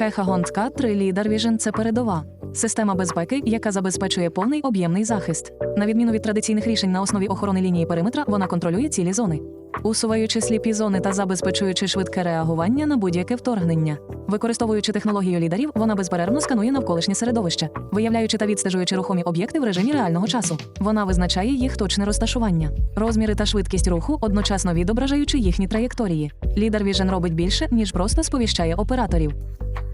K3 Leader Vision – це передова. Система безпеки, яка забезпечує повний об'ємний захист. На відміну від традиційних рішень на основі охорони лінії периметра, вона контролює цілі зони, усуваючи сліпі зони та забезпечуючи швидке реагування на будь-яке вторгнення. Використовуючи технологію лідерів, вона безперервно сканує навколишнє середовище, виявляючи та відстежуючи рухомі об'єкти в режимі реального часу. Вона визначає їх точне розташування, розміри та швидкість руху, одночасно відображаючи їхні траєкторії. Лідер Vision робить більше, ніж просто сповіщає операторів.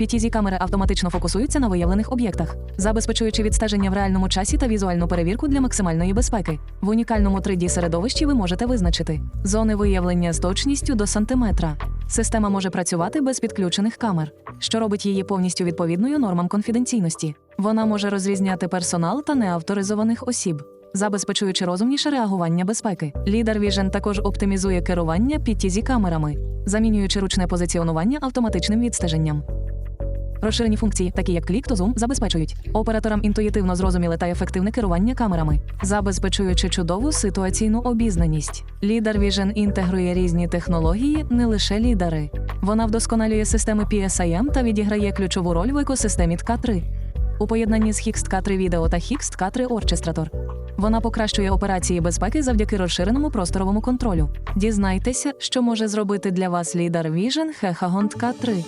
PTZ камери автоматично фокусуються на виявлених об'єктах, забезпечуючи відстеження в реальному часі та візуальну перевірку для максимальної безпеки. В унікальному 3D середовищі ви можете визначити зони виявлення з точністю до сантиметра. Система може працювати без підключених камер, що робить її повністю відповідною нормам конфіденційності. Вона може розрізняти персонал та неавторизованих осіб. Забезпечуючи розумніше реагування безпеки, Leader Vision також оптимізує керування PTZ камерами, замінюючи ручне позиціонування автоматичним відстеженням. Розширені функції, такі як клік та зум, забезпечують операторам інтуїтивно зрозуміле та ефективне керування камерами, забезпечуючи чудову ситуаційну обізнаність. Leader Vision інтегрує різні технології, не лише лідери. Вона вдосконалює системи PSIM та відіграє ключову роль в екосистемі ТК3. У поєднанні з Hixt K3 Video та Hixt K3 Orchestrator. Вона покращує операції безпеки завдяки розширеному просторовому контролю. Дізнайтеся, що може зробити для вас Leader Vision Hexagon K3.